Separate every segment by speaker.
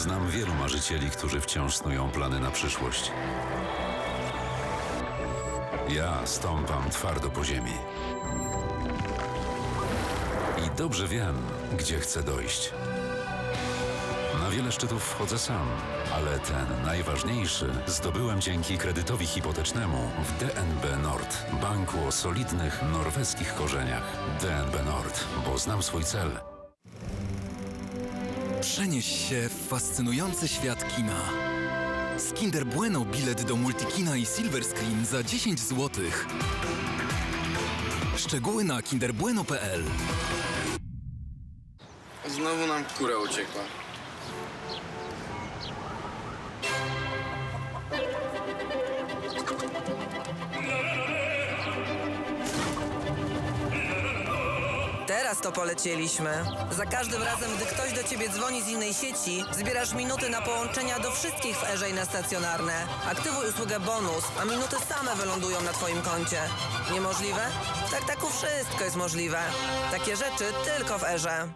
Speaker 1: Znam wielu marzycieli, którzy wciąż snują plany na przyszłość. Ja stąpam twardo po ziemi. I dobrze wiem, gdzie chcę dojść. Na wiele szczytów wchodzę sam, ale ten najważniejszy zdobyłem dzięki kredytowi hipotecznemu w DNB Nord, banku o solidnych norweskich korzeniach. DNB Nord, bo znam swój cel.
Speaker 2: Przenieś się w fascynujący świat kina. Z Kinder Bueno bilet do Multikina i Silver Screen za 10 zł. Szczegóły na kinderbueno.pl
Speaker 3: Znowu nam kura uciekła.
Speaker 4: Teraz to polecieliśmy. Za każdym razem, gdy ktoś do ciebie dzwoni z innej sieci, zbierasz minuty na połączenia do wszystkich w Erze i na stacjonarne. Aktywuj usługę bonus, a minuty same wylądują na twoim koncie. Niemożliwe? W taktaku wszystko jest możliwe. Takie rzeczy tylko w Erze.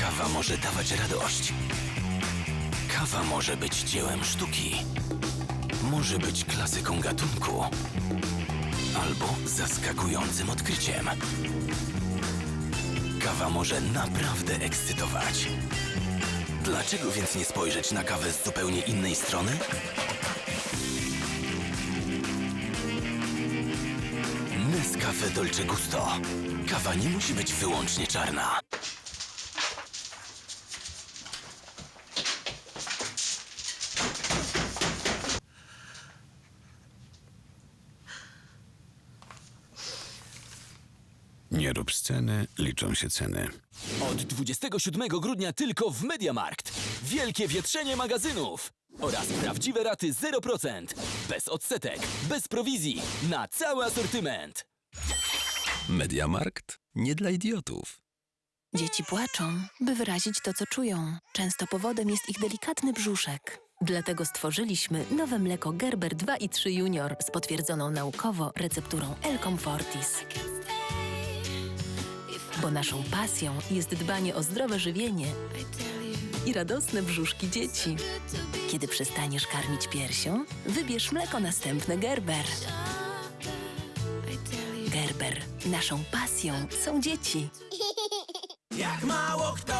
Speaker 5: Kawa może dawać radość. Kawa może być dziełem sztuki. Może być klasyką gatunku. Albo zaskakującym odkryciem. Kawa może naprawdę ekscytować. Dlaczego więc nie spojrzeć na kawę z zupełnie innej strony? Nescafe Dolce Gusto. Kawa nie musi być wyłącznie czarna.
Speaker 6: Rób sceny, liczą się ceny.
Speaker 5: Od 27 grudnia tylko w Mediamarkt. Wielkie wietrzenie magazynów. Oraz prawdziwe raty 0%. Bez odsetek, bez prowizji. Na cały asortyment.
Speaker 6: Mediamarkt? Nie dla idiotów.
Speaker 7: Dzieci płaczą, by wyrazić to, co czują. Często powodem jest ich delikatny brzuszek. Dlatego stworzyliśmy nowe mleko Gerber 2 i 3 Junior z potwierdzoną naukowo recepturą L Comfortis. Bo naszą pasją jest dbanie o zdrowe żywienie i radosne brzuszki dzieci. Kiedy przestaniesz karmić piersią, wybierz mleko następne Gerber. Gerber. Naszą pasją są dzieci.
Speaker 8: Jak mało kto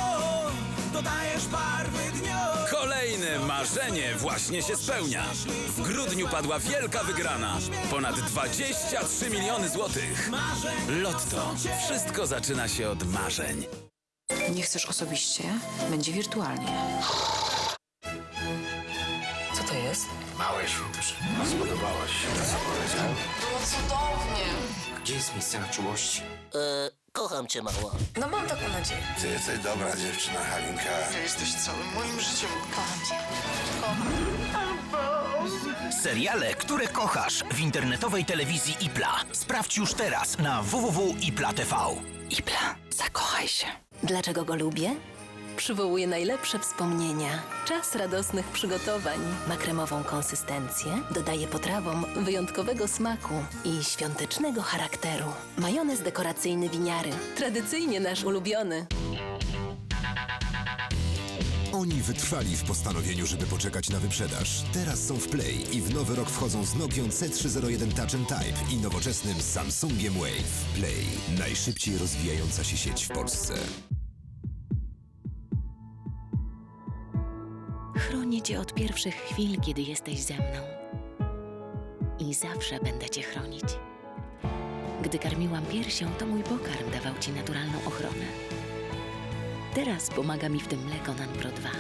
Speaker 8: dodajesz barwy dniowi
Speaker 9: Kolejne marzenie właśnie się spełnia. W grudniu padła wielka wygrana. Ponad 23 miliony złotych. Lotto. Wszystko zaczyna się od marzeń.
Speaker 10: Nie chcesz osobiście? Będzie wirtualnie.
Speaker 4: Co to jest?
Speaker 3: Małe szutrzy. Spodobałaś się to, co powiedział?
Speaker 10: Było cudownie.
Speaker 3: Gdzie jest miejsce na czułości?
Speaker 11: Kocham cię, mała.
Speaker 4: No mam taką nadzieję.
Speaker 3: Ty jesteś dobra dziewczyna, Halinka. Ty jesteś całym moim życiem.
Speaker 5: Seriale, które kochasz w internetowej telewizji Ipla. Sprawdź już teraz na www.ipla.tv.
Speaker 7: Ipla, zakochaj się. Dlaczego go lubię? Przywołuje najlepsze wspomnienia. Czas radosnych przygotowań. Ma kremową konsystencję, dodaje potrawom wyjątkowego smaku i świątecznego charakteru. Majonez dekoracyjny winiary. Tradycyjnie nasz ulubiony.
Speaker 12: Oni wytrwali w postanowieniu, żeby poczekać na wyprzedaż. Teraz są w Play i w nowy rok wchodzą z Nokią C301 Touch Type i nowoczesnym Samsungiem Wave. Play. Najszybciej rozwijająca się sieć w Polsce.
Speaker 7: Chronię cię od pierwszych chwil, kiedy jesteś ze mną. I zawsze będę cię chronić. Gdy karmiłam piersią, to mój pokarm dawał ci naturalną ochronę. Teraz pomaga mi w tym mleko Nanpro 2.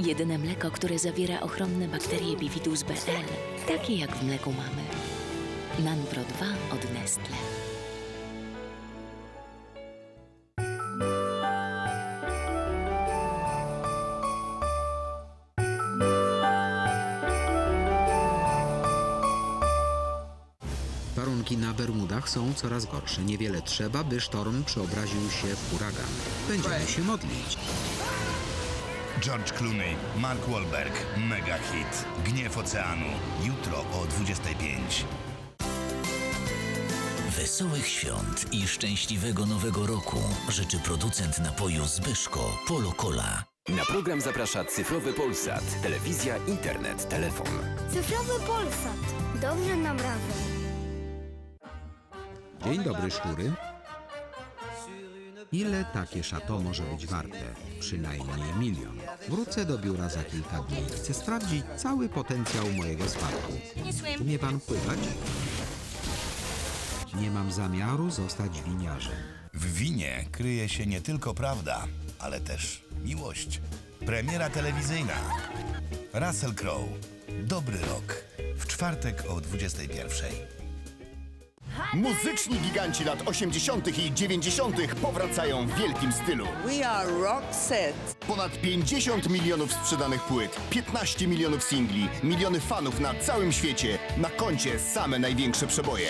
Speaker 7: Jedyne mleko, które zawiera ochronne bakterie Bifidus BL, takie jak w mleku mamy. Nanpro 2 od Nestle.
Speaker 13: Są coraz gorsze. Niewiele trzeba, by sztorm przeobraził się w huragan. Będziemy się modlić.
Speaker 14: George Clooney, Mark Wahlberg, mega hit. Gniew oceanu. Jutro o 25.
Speaker 5: Wesołych świąt i szczęśliwego nowego roku życzy producent napoju Zbyszko Polo Cola.
Speaker 15: Na program zaprasza Cyfrowy Polsat. Telewizja, internet, telefon.
Speaker 16: Cyfrowy Polsat. Dobrze nam razem.
Speaker 7: Dzień dobry, szczury. Ile takie szato może być warte? Przynajmniej milion. Wrócę do biura za kilka dni. Chcę sprawdzić cały potencjał mojego spadku. Umie pan pływać? Nie mam zamiaru zostać winiarzem.
Speaker 17: W winie kryje się nie tylko prawda, ale też miłość. Premiera telewizyjna. Russell Crowe. Dobry rok. W czwartek o 21.
Speaker 18: Muzyczni giganci lat 80. i 90. powracają w wielkim stylu.
Speaker 4: We are rock set.
Speaker 18: Ponad 50 milionów sprzedanych płyt, 15 milionów singli, miliony fanów na całym świecie. Na koncie same największe przeboje.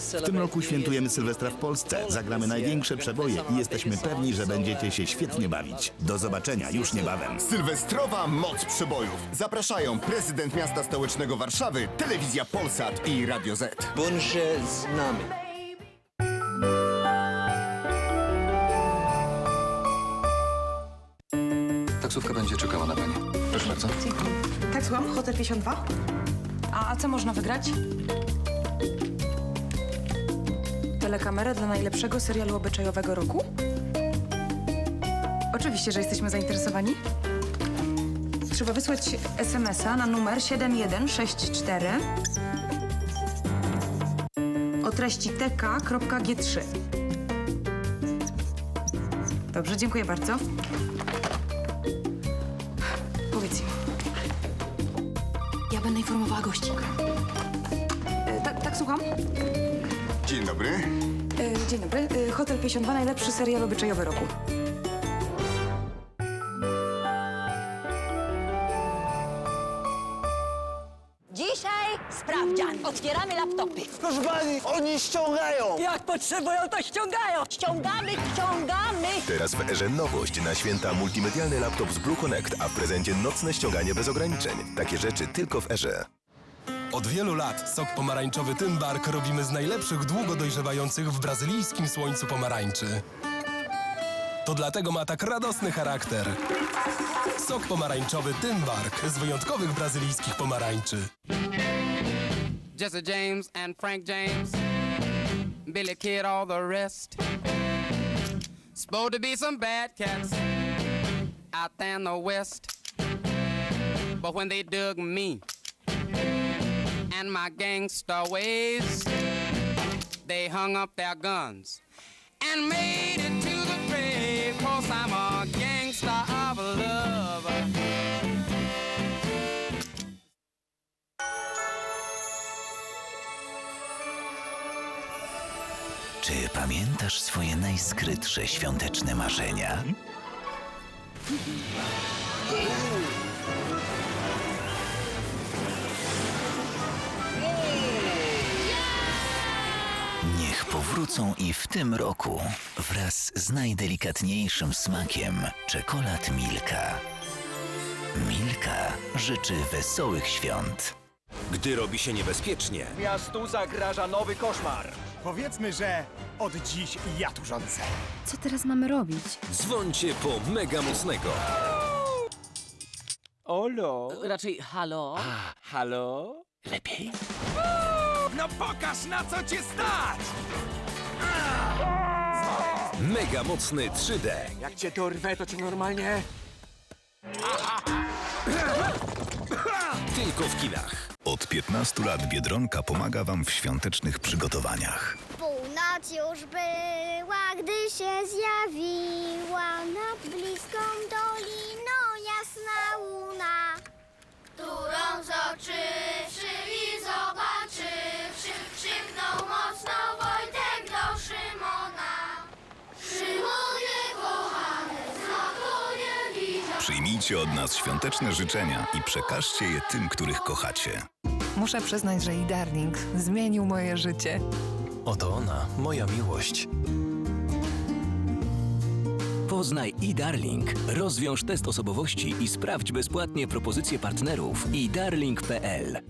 Speaker 17: W tym roku świętujemy Sylwestra w Polsce. Zagramy największe przeboje i jesteśmy pewni, że będziecie się świetnie bawić. Do zobaczenia już niebawem.
Speaker 18: Sylwestrowa moc przebojów. Zapraszają prezydent miasta stołecznego Warszawy, telewizja Polsat i Radio Z.
Speaker 19: Bądźcie z nami.
Speaker 20: Taksówka będzie czekała na Panią. Proszę bardzo.
Speaker 21: Tak, słucham, Hotel 52. A co można wygrać? Telekamerę dla najlepszego serialu obyczajowego roku? Oczywiście, że jesteśmy zainteresowani. Trzeba wysłać SMS-a na numer 7164 o treści tk.g3. Dobrze, dziękuję bardzo. Powiedz im. Ja będę informowała gości. E, tak, tak, słucham.
Speaker 18: Dzień dobry.
Speaker 21: E, dzień dobry. E, Hotel 52, najlepszy serial obyczajowy roku.
Speaker 10: Dzisiaj sprawdzian. Otwieramy laptopy.
Speaker 19: Proszę pani, oni ściągają.
Speaker 10: Jak potrzebują, to ściągają. Ściągamy, ściągamy.
Speaker 22: Teraz w Erze nowość na święta multimedialny laptop z Blue Connect, a w prezencie nocne ściąganie bez ograniczeń. Takie rzeczy tylko w Erze.
Speaker 23: Od wielu lat sok pomarańczowy Tymbark robimy z najlepszych długo dojrzewających w brazylijskim słońcu pomarańczy. To dlatego ma tak radosny charakter. Sok pomarańczowy Tymbark z wyjątkowych brazylijskich pomarańczy.
Speaker 24: Jesse James and Frank James, Billy Kid, all the rest. Supposed to be some bad cats out there in the west. But when they dug me and my gangster ways, they hung up their guns and made it to the grave. Cause I'm a gangster of love.
Speaker 25: Czy pamiętasz swoje najskrytsze świąteczne marzenia? Powrócą i w tym roku wraz z najdelikatniejszym smakiem czekolad Milka. Milka życzy wesołych świąt.
Speaker 26: Gdy robi się niebezpiecznie,
Speaker 19: Miastu zagraża nowy koszmar. Powiedzmy, że od dziś ja tu rządzę.
Speaker 27: Co teraz mamy robić?
Speaker 26: dzwońcie po mega mocnego.
Speaker 19: Olo.
Speaker 10: Raczej halo.
Speaker 19: Halo?
Speaker 26: Lepiej?
Speaker 19: No pokaż na co cię stać!
Speaker 26: Mega mocny 3D.
Speaker 19: Jak cię dorwę, to cię normalnie...
Speaker 26: Tylko w kinach.
Speaker 17: Od 15 lat Biedronka pomaga Wam w świątecznych przygotowaniach.
Speaker 16: Północ już była, gdy się zjawiła nad bliską doliną jasna łuna. Którą zobaczywszy
Speaker 17: Przyjmijcie od nas świąteczne życzenia i przekażcie je tym, których kochacie.
Speaker 28: Muszę przyznać, że e-darling zmienił moje życie.
Speaker 29: Oto ona, moja miłość. Po
Speaker 25: Poznaj eDarling. Rozwiąż test osobowości i sprawdź bezpłatnie propozycje partnerów eDarling.pl.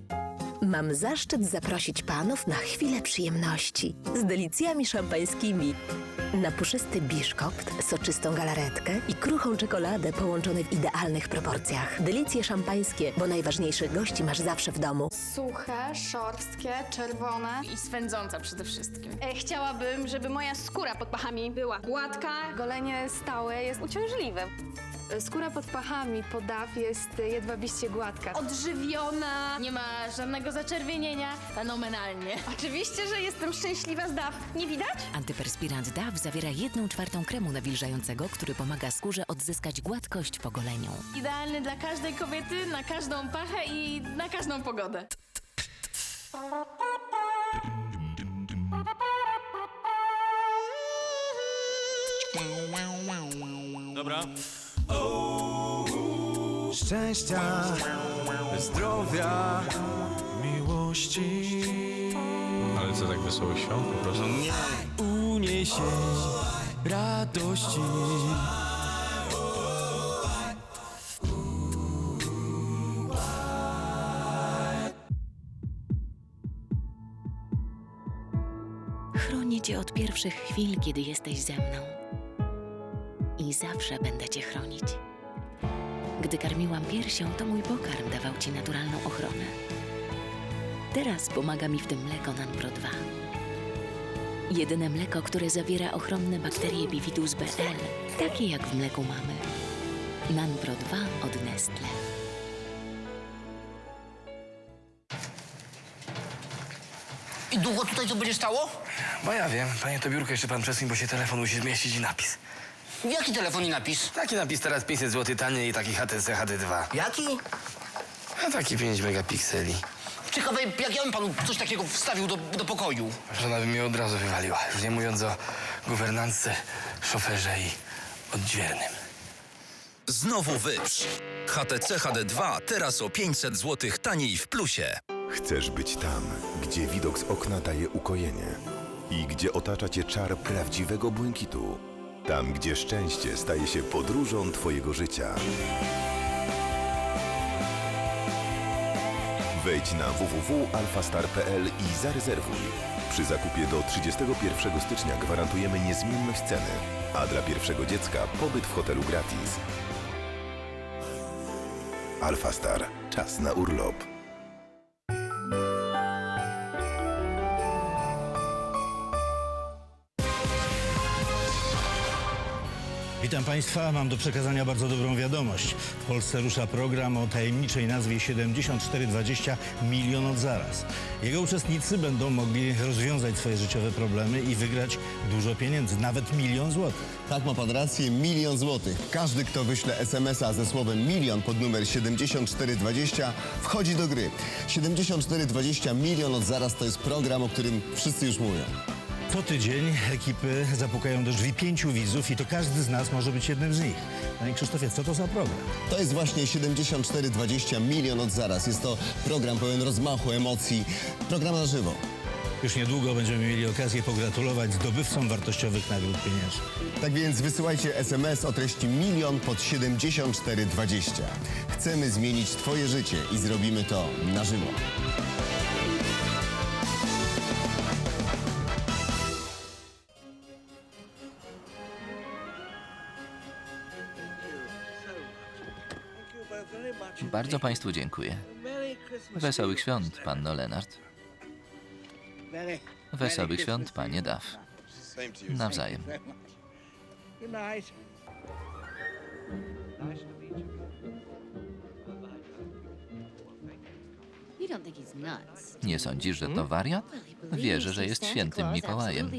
Speaker 30: Mam zaszczyt zaprosić panów na chwilę przyjemności z delicjami szampańskimi. Na puszysty biszkopt, soczystą galaretkę i kruchą czekoladę połączone w idealnych proporcjach. Delicje szampańskie, bo najważniejszych gości masz zawsze w domu.
Speaker 31: Suche, szorstkie, czerwone.
Speaker 32: I swędząca przede wszystkim.
Speaker 31: E, chciałabym, żeby moja skóra pod pachami była gładka, golenie stałe jest uciążliwe. Skóra pod pachami, podaw jest jedwabiście gładka.
Speaker 32: Odżywiona, nie ma żadnego zaczerwienienia. Fenomenalnie.
Speaker 31: Oczywiście, że jestem szczęśliwa z daw. Nie widać?
Speaker 33: Antyperspirant DAW zawiera 1 czwartą kremu nawilżającego, który pomaga skórze odzyskać gładkość po goleniu.
Speaker 32: Idealny dla każdej kobiety, na każdą pachę i na każdą pogodę.
Speaker 34: Dobra.
Speaker 35: Szczęścia, zdrowia, miłości.
Speaker 34: Ale co tak wesołych świąt po prostu?
Speaker 35: Uniesień, radości.
Speaker 33: Chronię cię od pierwszych chwil, kiedy jesteś ze mną. I zawsze będę cię chronić. Gdy karmiłam piersią, to mój pokarm dawał ci naturalną ochronę. Teraz pomaga mi w tym mleko Nanpro 2. Jedyne mleko, które zawiera ochronne bakterie Bifidus BL, takie jak w mleku mamy. Nanpro 2 od Nestle.
Speaker 3: I długo tutaj to będzie stało?
Speaker 36: Bo ja wiem, panie to biurko jeszcze pan przesuń, bo się telefon musi zmieścić i napis.
Speaker 3: Jaki telefon i napis?
Speaker 36: Taki napis teraz 500 zł taniej i taki HTC HD2.
Speaker 3: Jaki?
Speaker 36: A taki 5 megapikseli.
Speaker 3: Ciekawe, jak ja bym panu coś takiego wstawił do, do pokoju.
Speaker 36: Żona by mnie od razu wywaliła. Już nie mówiąc o guwernantce, szoferze i odźwiernym.
Speaker 29: Znowu wyprz. HTC HD2 teraz o 500 zł taniej w plusie.
Speaker 22: Chcesz być tam, gdzie widok z okna daje ukojenie i gdzie otacza cię czar prawdziwego błękitu. Tam, gdzie szczęście staje się podróżą twojego życia. Wejdź na www.alfastar.pl i zarezerwuj. Przy zakupie do 31 stycznia gwarantujemy niezmienność ceny, a dla pierwszego dziecka pobyt w hotelu gratis. Alfastar. Czas na urlop.
Speaker 14: Witam Państwa, mam do przekazania bardzo dobrą wiadomość. W Polsce rusza program o tajemniczej nazwie 7420 Milion od zaraz. Jego uczestnicy będą mogli rozwiązać swoje życiowe problemy i wygrać dużo pieniędzy, nawet milion złotych.
Speaker 37: Tak, ma pan rację, milion złotych. Każdy, kto wyśle SMS-a ze słowem milion pod numer 7420 wchodzi do gry. 7420 milion od zaraz to jest program, o którym wszyscy już mówią.
Speaker 14: Co tydzień ekipy zapukają do drzwi pięciu widzów i to każdy z nas może być jednym z nich. Panie Krzysztofie, co to za program?
Speaker 37: To jest właśnie 7420 milion od zaraz. Jest to program pełen rozmachu, emocji, program na żywo.
Speaker 14: Już niedługo będziemy mieli okazję pogratulować zdobywcom wartościowych nagród pieniężnych.
Speaker 37: Tak więc wysyłajcie SMS o treści milion pod 7420. Chcemy zmienić Twoje życie i zrobimy to na żywo.
Speaker 25: Bardzo Państwu dziękuję. Wesołych świąt, panno Lenart. Wesołych świąt, panie Duff. Nawzajem. Nie sądzisz, że to wariat? Wierzę, że jest świętym Mikołajem.